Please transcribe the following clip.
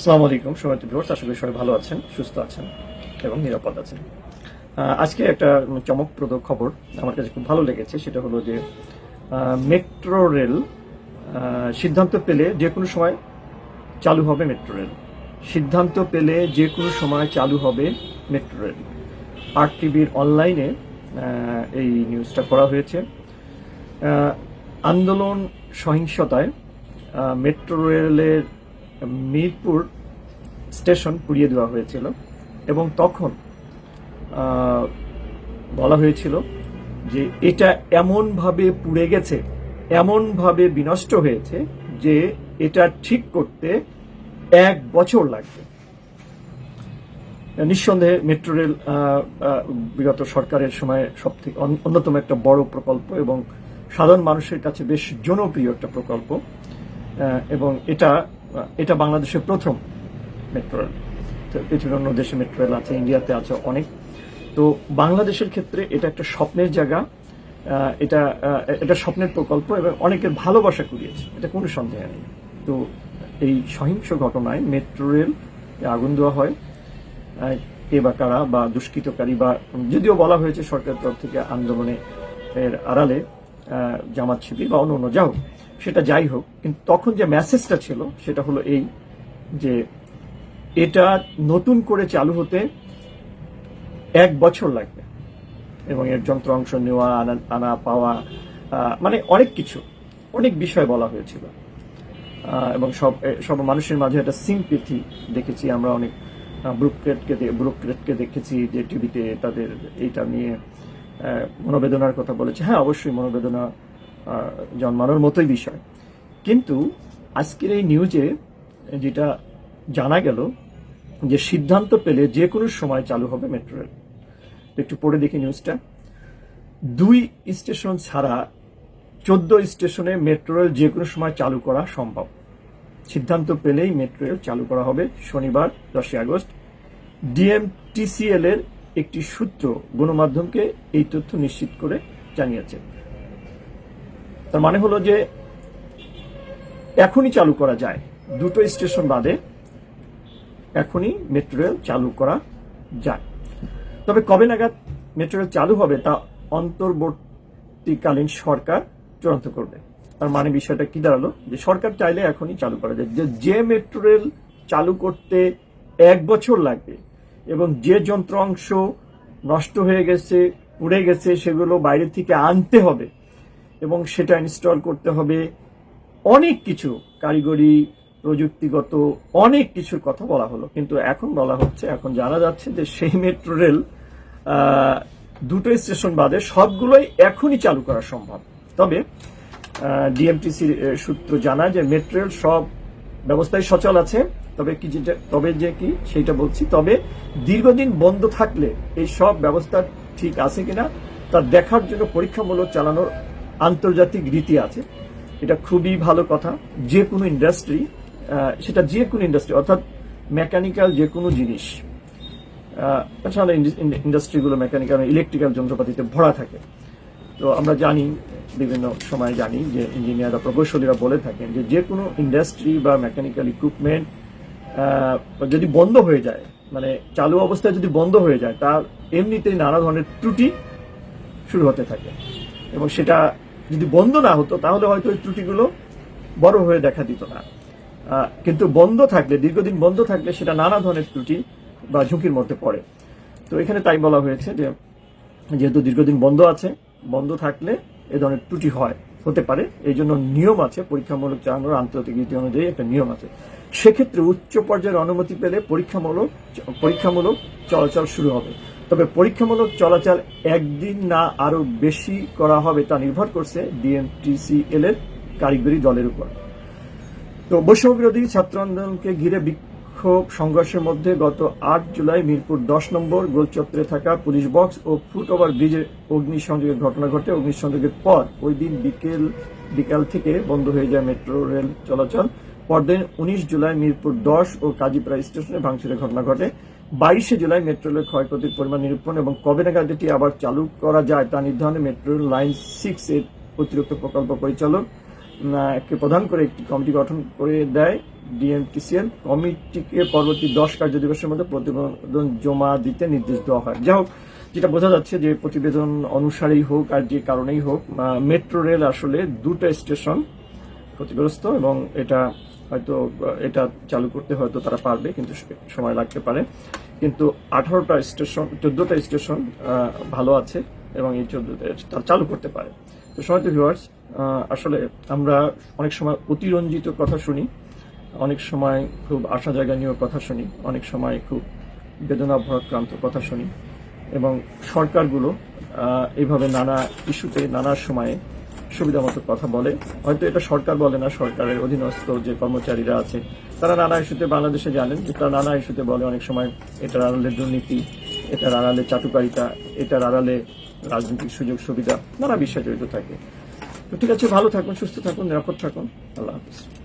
আসসালামু আলাইকুম সবাই ভিউয়ার্স আশা করি সবাই ভালো আছেন, সুস্থ আছেন এবং নিরাপদ আছেন। আজকে একটা চমকপ্রদ খবর আমার কাছে খুব ভালো লেগেছে, সেটা হলো যে মেট্রো রেল সিদ্ধান্ত পেলে যে কোনো সময় চালু হবে মেট্রো রেল। সিদ্ধান্ত পেলে যে কোনো সময় চালু হবে মেট্রো রেল। আর টিভির অনলাইনে এই নিউজটা করা হয়েছে। আন্দোলন সহিংসতায় মেট্রো রেলের মিরপুর স্টেশন পুড়িয়ে দেওয়া হয়েছিল এবং তখন বলা হয়েছিল যে এটা এমনভাবে পুড়ে গেছে, এমনভাবে বিনষ্ট হয়েছে যে এটা ঠিক করতে এক বছর লাগবে। নিঃসন্দেহে মেট্রো রেল বিগত সরকারের সময় সব থেকে অন্যতম একটা বড় প্রকল্প এবং সাধারণ মানুষের কাছে বেশ জনপ্রিয় একটা প্রকল্প এবং এটা এটা বাংলাদেশের প্রথম মেট্রো রেল তো পৃথিবীর অন্য দেশে মেট্রো রেল আছে, ইন্ডিয়াতে আছে অনেক। তো বাংলাদেশের ক্ষেত্রে এটা একটা স্বপ্নের জায়গা। এটা এটা স্বপ্নের প্রকল্প এবং অনেকের ভালোবাসা কুড়িয়েছে, এটা কোনো সন্দেহ নেই। তো এই সহিংস ঘটনায় মেট্রো রেল আগুন দেওয়া হয়। কে বা কারা বা দুষ্কৃতকারী বা, যদিও বলা হয়েছে সরকার তরফ থেকে আন্দোলনে এর আড়ালে জামাত শিবির বা অন্য অন্য যা হোক। সেটা যাই হোক, কিন্তু তখন যে মেসেজটা ছিল, সেটা হলো এই যে এটা নতুন করে চালু হতে এক বছর লাগবে। এবং এর যন্ত্র অংশ নেওয়া, আনা আনা, পাওয়া মানে অনেক কিছু, অনেক বিষয় বলা হয়েছিল। এবং সব সব মানুষের মাঝে একটা সিম্পিথি দেখেছি আমরা অনেক ব্রুকরেটকে ব্রুকরেটকে দেখেছি, যে টিভিতে তাদের এইটা নিয়ে মনোবেদনার কথা বলেছে। হ্যাঁ অবশ্যই মনোবেদনা জন্মানোর মতোই বিষয়। কিন্তু আজকের এই নিউজে যেটা জানা গেল যে সিদ্ধান্ত পেলে যে কোনো সময় চালু হবে মেট্রো রেল একটু পড়ে দেখি নিউজটা দুই স্টেশন ছাড়া চোদ্দ স্টেশনে মেট্রো রেল যে কোনো সময় চালু করা সম্ভব। সিদ্ধান্ত পেলেই মেট্রো রেল চালু করা হবে শনিবার, দশই আগস্ট। ডিএমটিসিএল এর একটি সূত্র গণমাধ্যমকে এই তথ্য নিশ্চিত করে জানিয়েছে। তার মানে হলো যে এখনই চালু করা যায়। দুটো স্টেশন বাদে এখনই মেট্রো রেল চালু করা যায়। তবে কবে নাগাদ মেট্রো রেল চালু হবে তা অন্তর্বর্তীকালীন সরকার চূড়ান্ত করবে। তার মানে বিষয়টা কি দাঁড়াল? যে সরকার চাইলে এখনই চালু করা যায়। যে যে মেট্রো রেল চালু করতে এক বছর লাগবে এবং যে যন্ত্রাংশ নষ্ট হয়ে গেছে উড়ে গেছে, সেগুলো বাইরে থেকে আনতে হবে এবং সেটা ইনস্টল করতে হবে। অনেক কিছু, কারিগরি, প্রযুক্তিগত অনেক কিছুর কথা বলা হলো। কিন্তু এখন বলা হচ্ছে, এখন জানা যাচ্ছে যে সেই মেট্রো রেল দুটো স্টেশন বাদে সবগুলোই এখনই চালু করা সম্ভব। তবে ডিএমটিসি সূত্র জানায় যে মেট্রো রেল সব ব্যবস্থায় সচল আছে। তবে কি যেটা, তবে যে কি সেটা বলছি। তবে দীর্ঘদিন বন্ধ থাকলে এই সব ব্যবস্থা ঠিক আছে কিনা তা দেখার জন্য পরীক্ষামূলক চালানোর আন্তর্জাতিক রীতি আছে। এটা খুবই ভালো কথা। যে কোনো ইন্ডাস্ট্রি সেটা যে কোনো ইন্ডাস্ট্রি অর্থাৎ মেকানিক্যাল যে কোনো জিনিস তাছাড়া ইন্ডাস্ট্রিগুলো মেকানিক্যাল ইলেকট্রিক্যাল যন্ত্রপাতিতে ভরা থাকে। তো আমরা জানি, বিভিন্ন সময় জানি যে ইঞ্জিনিয়াররা প্রকৌশলীরা বলে থাকেন যে যে কোনো ইন্ডাস্ট্রি বা মেকানিক্যাল ইকুইপমেন্ট যদি বন্ধ হয়ে যায় মানে চালু অবস্থায় যদি বন্ধ হয়ে যায়, তার এমনিতেই নানা ধরনের ত্রুটি শুরু হতে থাকে। এবং সেটা যদি বন্ধ না হতো, তাহলে হয়তো ওই ত্রুটিগুলো বড় হয়ে দেখা দিত না। কিন্তু বন্ধ থাকলে, দীর্ঘদিন বন্ধ থাকলে সেটা নানা ধরনের ত্রুটি বা ঝুঁকির মধ্যে পড়ে। তো এখানে তাই বলা হয়েছে যে, যেহেতু দীর্ঘদিন বন্ধ আছে, বন্ধ থাকলে এ ধরনের ত্রুটি হয়, হতে পারে। এই জন্য নিয়ম আছে, পরীক্ষামূলক চালানোর আন্তর্জাতিক নীতি অনুযায়ী একটা নিয়ম আছে। সেক্ষেত্রে উচ্চ পর্যায়ের অনুমতি পেলে পরীক্ষামূলক পরীক্ষামূলক চলাচল শুরু হবে। তবে পরীক্ষামূলক চলাচল একদিন না আরও বেশি করা হবে তা নির্ভর করছে ডিএমটিসিএল এর কারিগরি দলের উপর। তো বৈষম্য বিরোধী ছাত্র আন্দোলনকে ঘিরে বিক্ষোভ সংঘর্ষের মধ্যে গত আট জুলাই মিরপুর দশ নম্বর গোলচত্রে থাকা পুলিশ বক্স ও ফুটওভার ব্রিজে অগ্নিসংযোগের ঘটনা ঘটে। অগ্নিসংযোগের পর ওই দিন বিকেল, বিকাল থেকে বন্ধ হয়ে যায় মেট্রো রেল চলাচল। পরদিন উনিশ জুলাই মিরপুর দশ ও কাজীপাড়া স্টেশনে ভাঙচুরের ঘটনা ঘটে। বাইশে জুলাই মেট্রো রেলের ক্ষয়ক্ষতির পরিমাণ নিরূপণ এবং কবে নাগাদ এটি আবার চালু করা যায় তা নির্ধারণে মেট্রো রেল লাইন সিক্স এর অতিরিক্ত প্রকল্প পরিচালক কে প্রধান করে একটি কমিটি গঠন করে দেয় ডিএমটিসিএল। কমিটিকে পরবর্তী দশ কার্য দিবসের মধ্যে প্রতিবেদন জমা দিতে নির্দেশ দেওয়া হয়। যাই হোক, যেটা বোঝা যাচ্ছে যে প্রতিবেদন অনুসারেই হোক আর যে কারণেই হোক মেট্রো রেল আসলে দুটো স্টেশন ক্ষতিগ্রস্ত এবং এটা হয়তো এটা চালু করতে হয়তো তারা পারবে, কিন্তু সময় লাগতে পারে। কিন্তু আঠারোটা স্টেশন, চোদ্দটা স্টেশন ভালো আছে এবং এই চোদ্দটা তারা চালু করতে পারে। তো সময় ভিউয়ার্স আসলে আমরা অনেক সময় অতিরঞ্জিত কথা শুনি, অনেক সময় খুব আশা জায়গা কথা শুনি, অনেক সময় খুব বেদনা ভরাক্রান্ত কথা শুনি এবং সরকারগুলো এইভাবে নানা ইস্যুতে, নানা সময়ে সুবিধা মতো কথা বলে। হয়তো এটা সরকার বলে না, সরকারের অধীনস্থ যে কর্মচারীরা আছে, তারা নানা ইস্যুতে বাংলাদেশে জানেন যে তারা নানা ইস্যুতে বলে অনেক সময় এটার আড়ালে দুর্নীতি, এটার আড়ালে চাটুকারিতা, এটার আড়ালে রাজনৈতিক সুযোগ সুবিধা, নানা বিষয় জড়িত থাকে। তো ঠিক আছে, ভালো থাকুন, সুস্থ থাকুন, নিরাপদ থাকুন। আল্লাহ হাফিজ।